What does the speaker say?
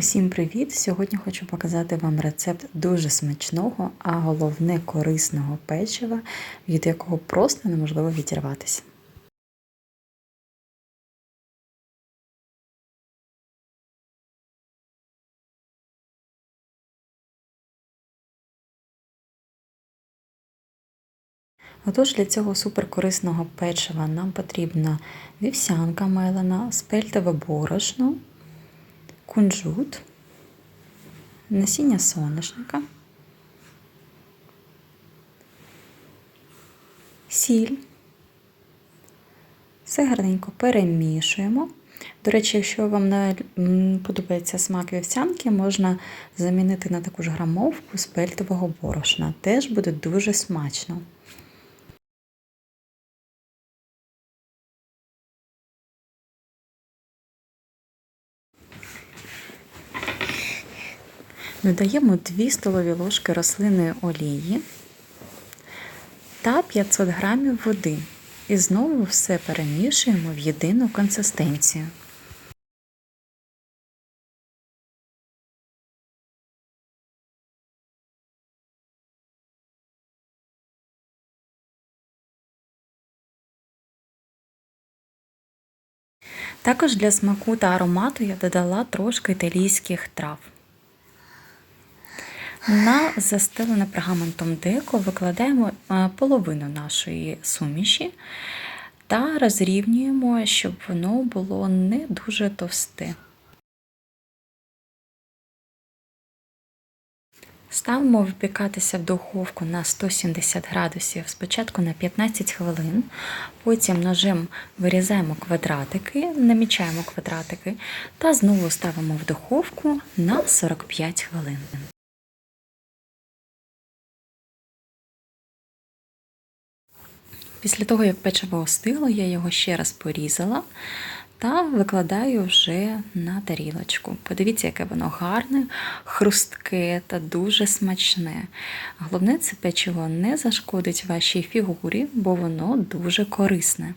Усім привіт! Сьогодні хочу показати вам рецепт дуже смачного, а головне корисного печива, від якого просто неможливо відірватися. Отож, для цього суперкорисного печива нам потрібна вівсянка мелена, спельтове борошно, кунжут, насіння соняшника, сіль. Все гарненько перемішуємо. До речі, якщо вам не подобається смак вівсянки, можна замінити на таку ж грамовку з пельтового борошна. Теж буде дуже смачно. Додаємо 2 столові ложки рослинної олії та 500 грамів води. І знову все перемішуємо в єдину консистенцію. Також для смаку та аромату я додала трошки італійських трав. На застелене пергаментом деко викладаємо е, половину нашої суміші та розрівнюємо, щоб воно було не дуже товсте. Ставимо випікатися в духовку на 170 градусів спочатку на 15 хвилин, потім ножем вирізаємо квадратики, намічаємо квадратики та знову ставимо в духовку на 45 хвилин. Після того, як печиво остило, я його ще раз порізала та викладаю вже на тарілочку. Подивіться, яке воно гарне, хрустке та дуже смачне. Головне, це печиво не зашкодить вашій фігурі, бо воно дуже корисне.